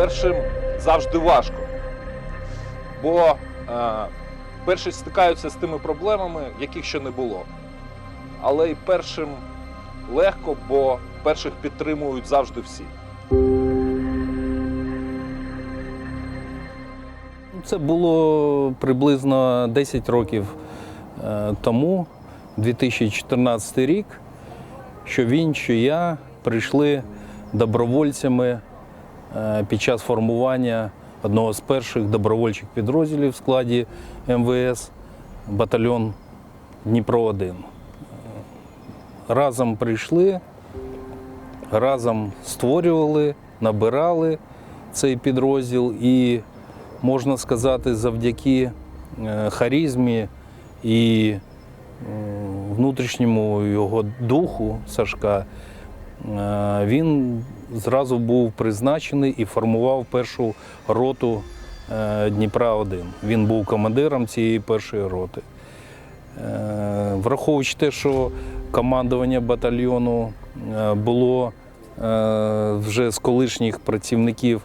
першим завжди важко. Бо е, перші стикаються з тими проблемами, яких ще не було. Але й першим легко, бо перших підтримують завжди всі. Це було приблизно 10 років е, тому, 2014 рік, що він, що я прийшли добровольцями під час формування одного з перших добровольчих підрозділів в складі МВС, батальйон Дніпро 1 Разом прийшли, разом створювали, набирали цей підрозділ і можна сказати, завдяки е, харизмі і е, внутрішньому його духу Сашка, е, він зразу був призначений і формував першу роту е, Дніпра 1 Він був командиром цієї першої роти. Е, Враховуючи те, що командування батальйону е, було е, вже з колишніх працівників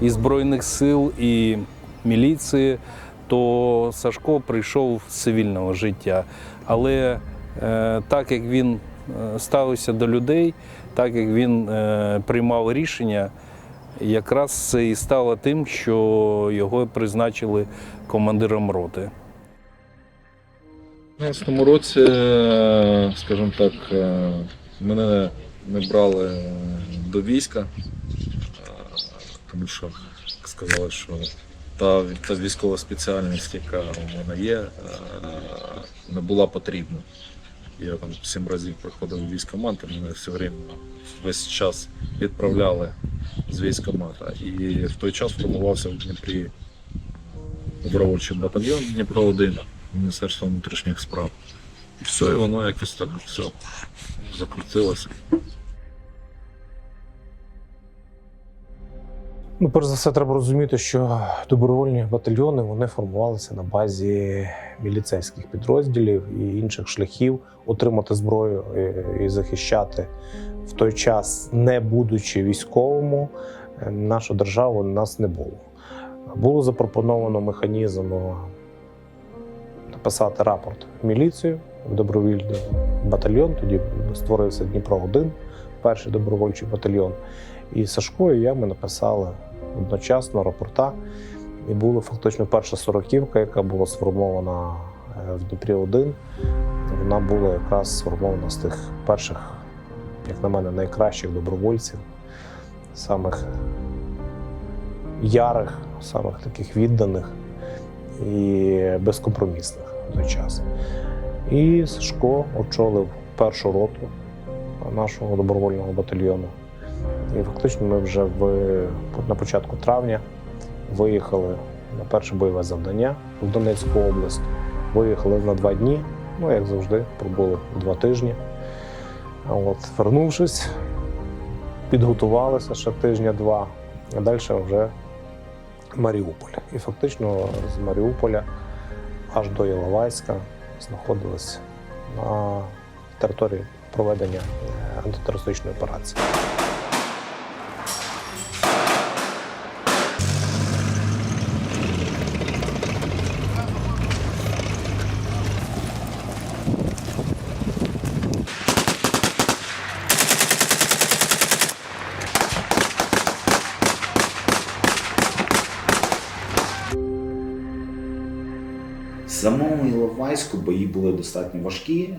і Збройних сил, і міліції, то Сашко прийшов з цивільного життя. Але е, так як він е, ставився до людей, так як він е, приймав рішення, якраз це і стало тим, що його призначили командиром роти. У 2015 році, е, скажімо так, е, мене не брали до війська, тому що сказали, що та, та військова спеціальність, яка у мене є, не була потрібна. Я там сім разів проходив у мене все время весь час відправляли з військомата. І в той час формувався в Дніпрі добровольчий батальйон Дніпро 1 Міністерства внутрішніх справ. І все, і воно якось так все закрутилося. Ну, перш за все, треба розуміти, що добровольні батальйони вони формувалися на базі міліцейських підрозділів і інших шляхів отримати зброю і- і захищати в той час, не будучи військовому, е, нашу державу нас не було. Було запропоновано механізм написати рапорт в міліцію в добровільний батальйон. Тоді створився Дніпро 1 перший добровольчий батальйон. І Сашко і я ми написали одночасно рапорта. І була фактично перша сороківка, яка була сформована е, в Дніпрі 1 Вона була якраз сформована з тих перших, як на мене, найкращих добровольців, самих ярих, самих таких відданих і безкомпромісних в той час. І Сашко очолив першу роту нашого добровольного батальйону. І фактично ми вже в, на початку травня виїхали на перше бойове завдання в Донецьку область. Виїхали на два дні, ну як завжди, пробули два тижні. От, вернувшись, підготувалися ще тижня-два, а далі вже Маріуполь. І фактично з Маріуполя аж до Іловайська знаходились на території проведення е, антитерористичної операції. Були достатньо важкі,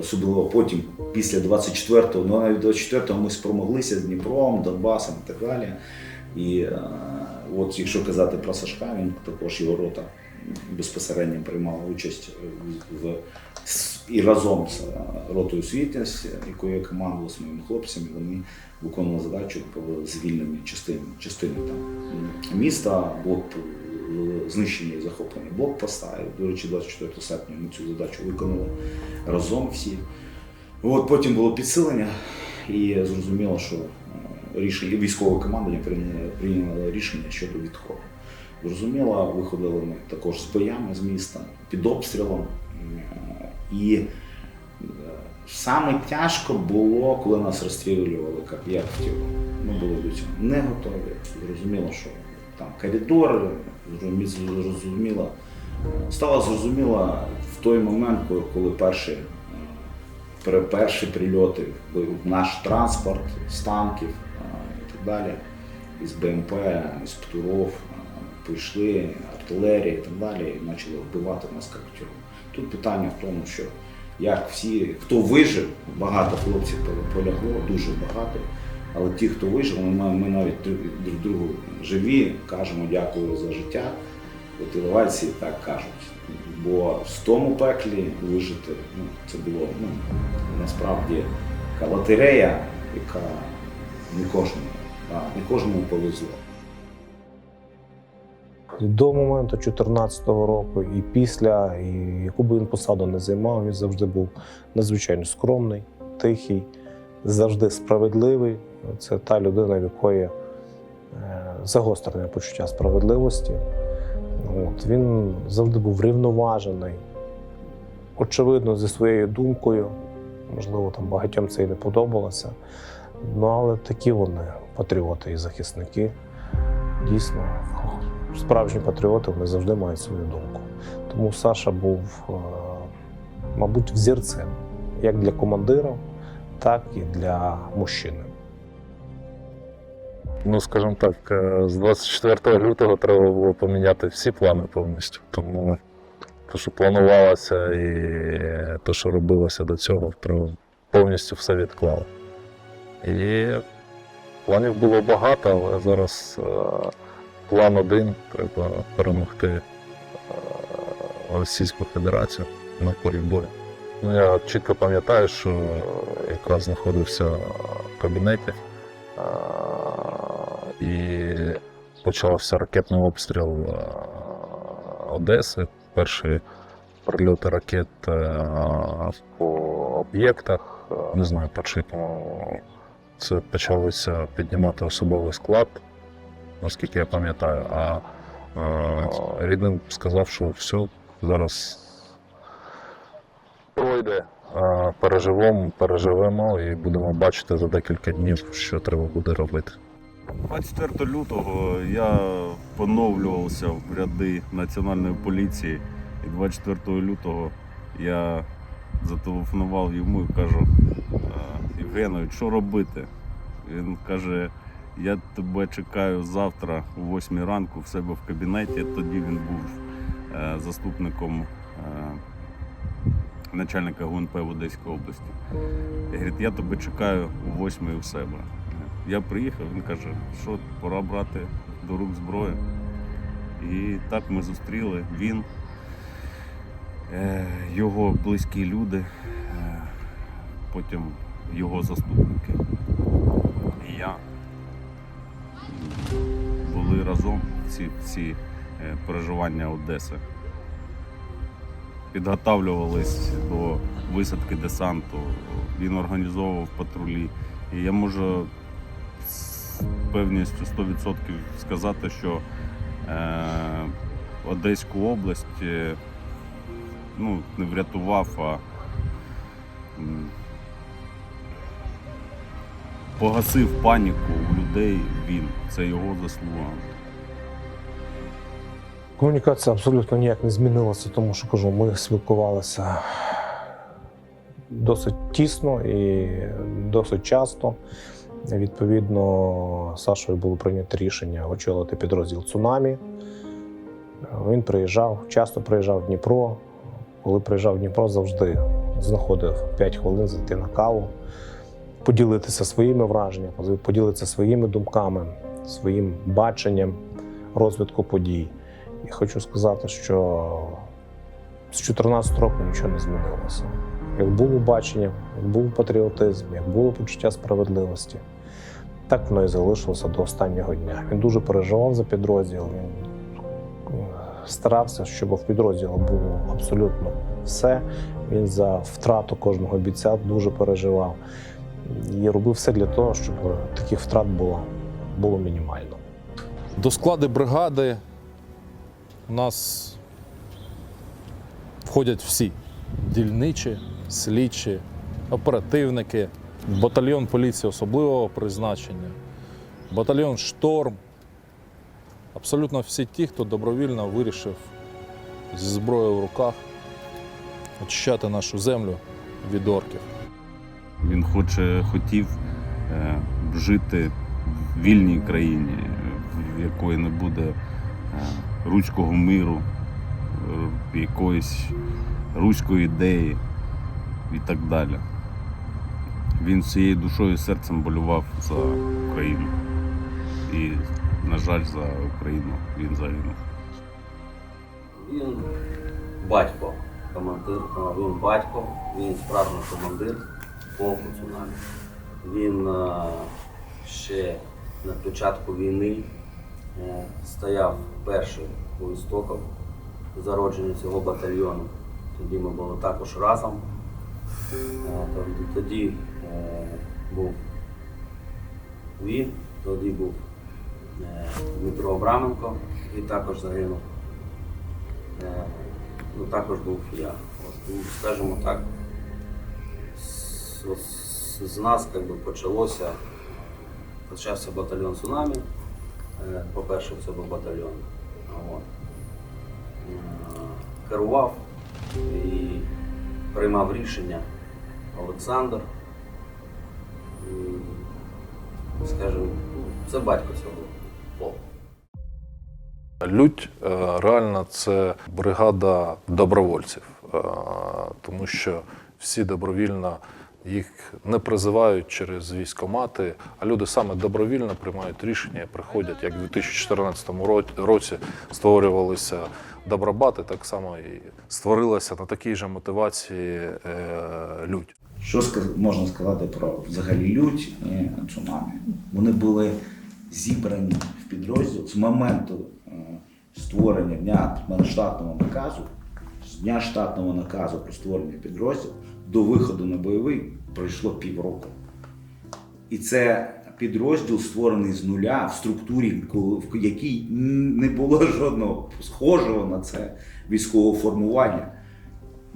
особливо потім, після 24-го, ну навіть 24-го ми спромоглися з Дніпром, Донбасом і так далі. І е, от якщо казати про Сашка, він також його рота безпосередньо приймала участь в, і разом з е, ротою світність, якою я командував з моїми хлопцями, вони виконували задачу по звільненню частини, частини там, міста, блок знищення і захоплення блокпоста. До речі, 24 серпня ми цю задачу виконали разом всі. От потім було підсилення, і зрозуміло, що е, рішення військове командування прийняло, рішення щодо відходу. Зрозуміло, виходили ми також з боями з міста під обстрілом. Е, І е, саме тяжко було, коли нас розстрілювали як яхтів ми були до цього не готові. Зрозуміло, що там коридор, зрозумі- зрозуміло. Стало зрозуміло в той момент, коли, перші, е, перші прильоти, був наш транспорт з танків е, і так далі, із БМП, із Птуров, е, прийшли артилерія і так далі, і почали вбивати нас каптюром. Тут питання в тому, що як всі, хто вижив, багато хлопців полягло, дуже багато. Але ті, хто вижив, ми, ми навіть друг друг другу живі, кажемо дякую за життя. От іловайці так кажуть. Бо в тому пеклі вижити ну, це було ну, насправді така лотерея, яка не кожному, а, не кожному повезло. До моменту 2014 року і після, і яку би він посаду не займав, він завжди був надзвичайно скромний, тихий, завжди справедливий. Це та людина, в якої е, загострене почуття справедливості. От, він завжди був рівноважений, очевидно, зі своєю думкою. Можливо, там багатьом це і не подобалося. Ну, але такі вони патріоти і захисники. Дійсно, справжні патріоти вони завжди мають свою думку. Тому Саша був, е, мабуть, взірцем як для командира, так і для мужчини. Ну, скажімо так, е, з 24 лютого треба було поміняти всі плани повністю. Тому те, що планувалося, і те, що робилося до цього, треба повністю все відклали. І планів було багато, але зараз е, план один треба перемогти е, Російську Федерацію на полі бою. Ну, я чітко пам'ятаю, що якраз знаходився в кабінеті. І почався ракетний обстріл е, Одеси. Перші прильоти ракет е, по об'єктах. Не знаю, чому це почалося піднімати особовий склад, наскільки я пам'ятаю. А е, рідним сказав, що все, зараз пройде. Переживемо, переживемо і будемо бачити за декілька днів, що треба буде робити. 24 лютого я поновлювався в ряди національної поліції, і 24 лютого я зателефонував йому і кажу: «Е, Євгенович, що робити? Він каже: я тебе чекаю завтра о 8 ранку в себе в кабінеті. Тоді він був е, заступником е, начальника ГУНП в Одеській області. Я говорить, я тебе чекаю о 8 у себе. Я приїхав, він каже, що пора брати до рук зброю. І так ми зустріли він, е, його близькі люди, е, потім його заступники. І я були разом ці всі е, переживання Одеси. Підготавлювались до висадки десанту, він організовував патрулі. І я можу певністю 100% сказати, що е, Одеську область е, ну, не врятував, а погасив паніку у людей він. Це його заслуга. Комунікація абсолютно ніяк не змінилася, тому що кажу, ми спілкувалися досить тісно і досить часто. Відповідно, Сашою було прийнято рішення очолити підрозділ цунамі. Він приїжджав, часто приїжджав в Дніпро. Коли приїжджав в Дніпро, завжди знаходив 5 хвилин зайти на каву, поділитися своїми враженнями, поділитися своїми думками, своїм баченням розвитку подій. І хочу сказати, що з 14 року нічого не змінилося. Як було бачення, як був патріотизм, як було почуття справедливості, так воно і залишилося до останнього дня. Він дуже переживав за підрозділ. Він е, старався, щоб в підрозділу було абсолютно все. Він за втрату кожного бійця дуже переживав і робив все для того, щоб таких втрат було, було мінімально. До складу бригади у нас входять всі: дільничі, слідчі, оперативники, батальйон поліції особливого призначення, батальйон Шторм. Абсолютно всі ті, хто добровільно вирішив зі зброєю в руках очищати нашу землю від орків. Він хоче, хотів е, жити в вільній країні, в якої не буде е, руського миру, е, якоїсь руської ідеї і так далі. Він всією душою і серцем болював за Україну. І, на жаль, за Україну він загинув. Він батько, командир, він батько, він справжній командир полку цунамі. Він ще на початку війни е, стояв перший у істоках зародження цього батальйону. Тоді ми були також разом. Е, тоді- був він, тоді був е, Дмитро Абраменко, який також загинув. Е, ну, також був я. Ну, скажімо так, з, нас як би, почалося, почався батальйон цунамі. Е, По-перше, це був батальйон. От. Керував і приймав рішення Олександр. Скажімо, це батько цього полку. Лють е, реально це бригада добровольців, е, тому що всі добровільно їх не призивають через військомати, а люди саме добровільно приймають рішення приходять, як в 2014 році створювалися добробати, так само і створилася на такій же мотивації е, лють. Що можна сказати про взагалі лють і цунамі? Вони були зібрані в підрозділ з моменту е, створення дня штатного наказу, з дня штатного наказу про створення підрозділу до виходу на бойовий пройшло півроку. І це підрозділ створений з нуля в структурі, в якій не було жодного схожого на це військового формування.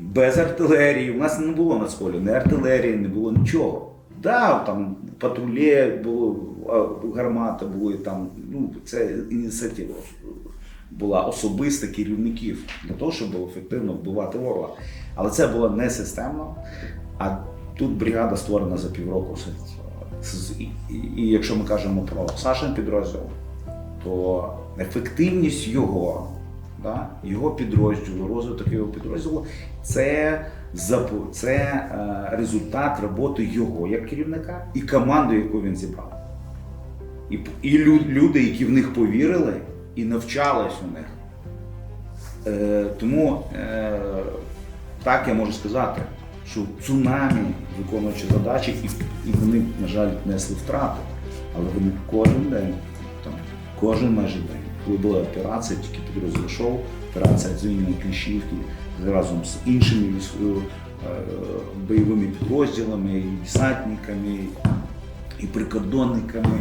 Без артилерії. У нас не було на сході ні артилерії, не було нічого. Да, там патрулі було, а, гармати були там. Ну, це ініціатива була особиста керівників для того, щоб ефективно вбивати ворога. Але це було не системно. А тут бригада створена за півроку. І якщо ми кажемо про Сашин підрозділ, то ефективність його, да, його підрозділу, розвиток його підрозділу це, це е, результат роботи його як керівника і команди, яку він зібрав. І, і люди, які в них повірили і навчались у них. Е, тому е, так я можу сказати, що цунамі, виконуючи задачі, і, і вони, на жаль, несли втрати. Але вони кожен день, там, кожен майже день, коли була операція, тільки підрозділ йшов, операція звільнення Кліщівки разом з іншими е, бойовими підрозділами, і десантниками, і прикордонниками,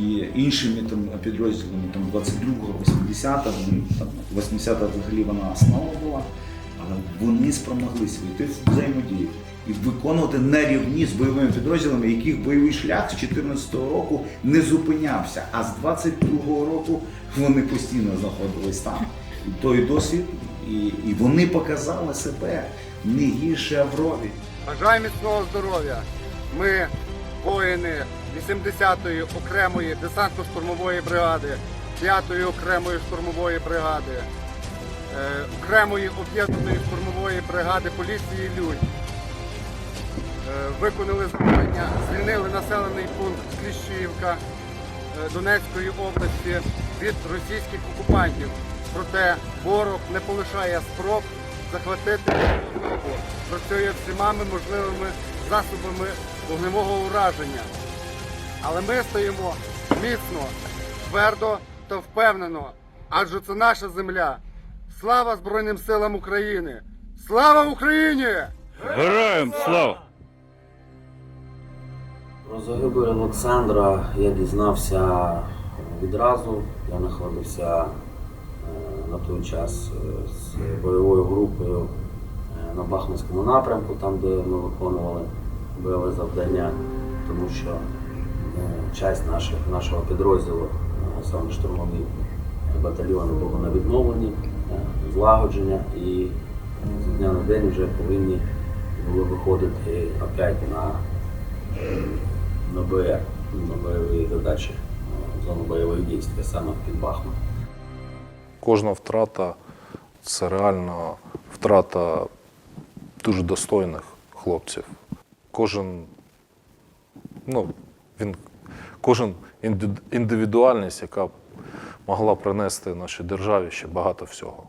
і іншими там підрозділами, там 22-го, 80-го, 80-та взагалі вона основа була, але вони спромоглися вийти в взаємодію і виконувати на рівні з бойовими підрозділами, яких бойовий шлях з 14 року не зупинявся, а з 22-го року вони постійно знаходились там. Той досвід, і, і вони показали себе не гірше Аврові. Бажаю міцного здоров'я. Ми воїни 80-ї окремої десантно-штурмової бригади, 5-ї окремої штурмової бригади, е, окремої об'єднаної штурмової бригади поліції Людь. Е, Виконали завдання, звільнили населений пункт Кліщівка е, Донецької області від російських окупантів. Проте ворог не полишає спроб захватити Київку. Працює всіма можливими засобами вогневого ураження. Але ми стоїмо міцно, твердо та впевнено, адже це наша земля. Слава Збройним силам України! Слава Україні! Героям слава! Про загибель Олександра я дізнався відразу. Я знаходився на той час е, з бойовою групою е, на Бахмутському напрямку, там де ми виконували бойове завдання, тому що е, часть наших, нашого підрозділу, саме штурмовий батальйон, було на відновленні, злагодження і з дня на день вже повинні були виходити опять на, на БР, на бойові задачі, зону бойових дій, саме під Бахмут. Кожна втрата це реально втрата дуже достойних хлопців. Кожен, ну, він, кожен індивідуальність, яка могла принести нашій державі ще багато всього.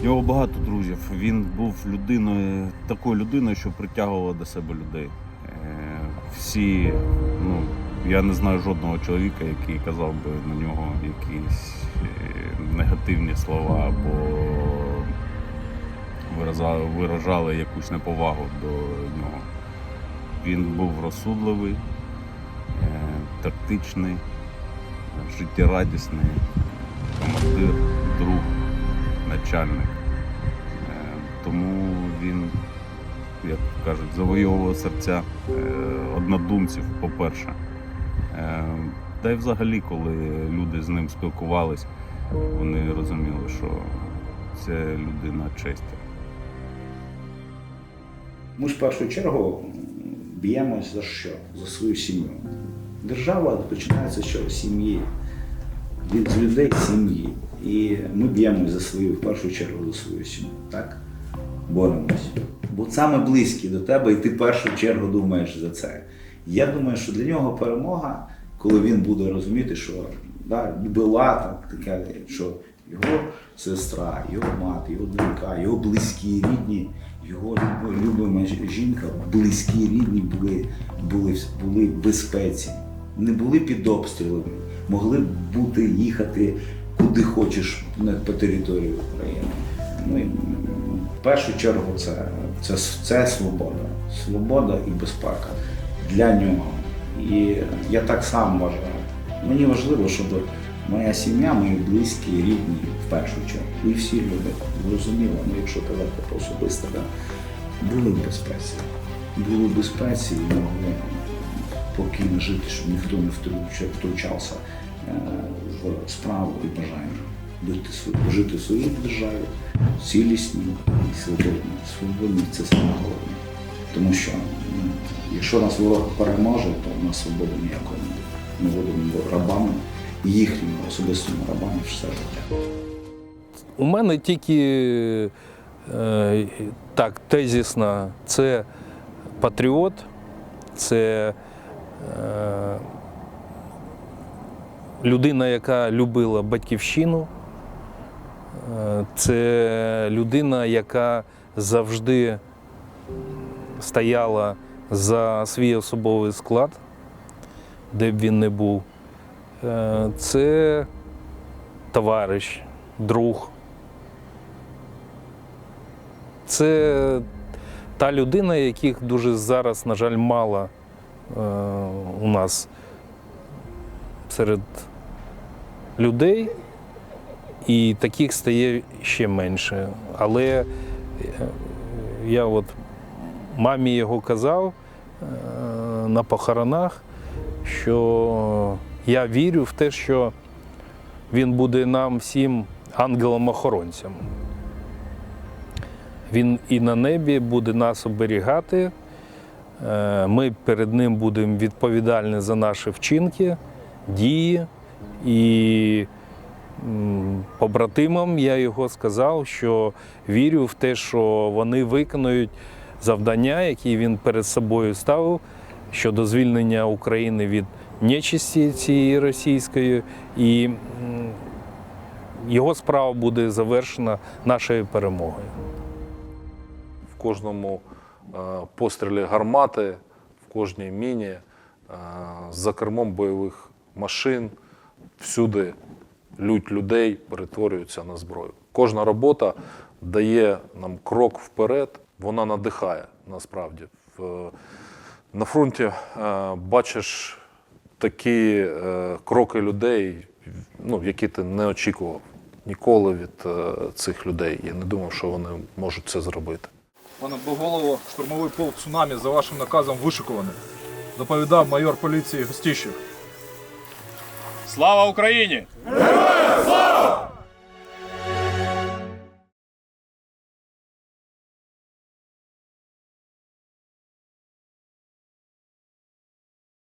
У нього багато друзів. Він був людиною, такою людиною, що притягувала до себе людей. Е, Всі, ну, я не знаю жодного чоловіка, який казав би на нього якісь е, негативні слова або виражали, якусь неповагу до нього. Він був розсудливий, е, тактичний, життєрадісний, командир, друг начальник. Е, Тому він, як кажуть, завойовував серця е, однодумців, по-перше. Та й взагалі, коли люди з ним спілкувались, вони розуміли, що це людина честі. Ми ж в першу чергу б'ємось за що? За свою сім'ю. Держава починається чого? З сім'ї. Від людей сім'ї. І ми б'ємось за свою, в першу чергу, за свою сім'ю. Так? Боремось. Бо саме близькі до тебе, і ти в першу чергу думаєш за це. Я думаю, що для нього перемога, коли він буде розуміти, що да, була там така, що його сестра, його мати, його донька, його близькі, рідні, його любима жінка, близькі, рідні були, були, були в безпеці, не були під обстрілами, могли бути їхати куди хочеш по території України. Ну, і, в першу чергу це, це, це свобода. Свобода і безпека для нього. І я так само вважаю. Мені важливо, щоб моя сім'я, мої близькі, рідні в першу чергу. І всі люди, зрозуміло, ну якщо казати про особисто, да, були в безпеці. Були в безпеці і могли спокійно жити, щоб ніхто не втручався е, в справу і бажання жити в своїй державі, цілісній і свободній. Свободні це саме головне. Тому що ну, якщо нас ворог переможе, то в нас свободи ніякої не буде. Ми будемо рабами, їхніми особистими рабами все життя. У мене тільки е, так тезісно, це патріот, це е, людина, яка любила батьківщину, е, це людина, яка завжди стояла за свій особовий склад, де б він не був. Е, Це товариш, друг. Це та людина, яких дуже зараз, на жаль, мало е, у нас серед людей, і таких стає ще менше. Але е, я от мамі його казав на похоронах, що я вірю в те, що він буде нам всім ангелом-охоронцем. Він і на небі буде нас оберігати. Е, Ми перед ним будемо відповідальні за наші вчинки, дії. І побратимам я його сказав, що вірю в те, що вони виконують завдання, які він перед собою ставив щодо звільнення України від нечисті цієї російської. І його справа буде завершена нашою перемогою. В кожному е, пострілі гармати, в кожній міні, е, за кермом бойових машин, всюди лють людей перетворюються на зброю. Кожна робота дає нам крок вперед, вона надихає насправді. На фронті е, бачиш такі е, кроки людей, ну, які ти не очікував ніколи від е, цих людей. Я не думав, що вони можуть це зробити. Пане Боголово, штурмовий полк цунамі за вашим наказом вишикуваний. доповідав майор поліції Гостіщев. Слава Україні!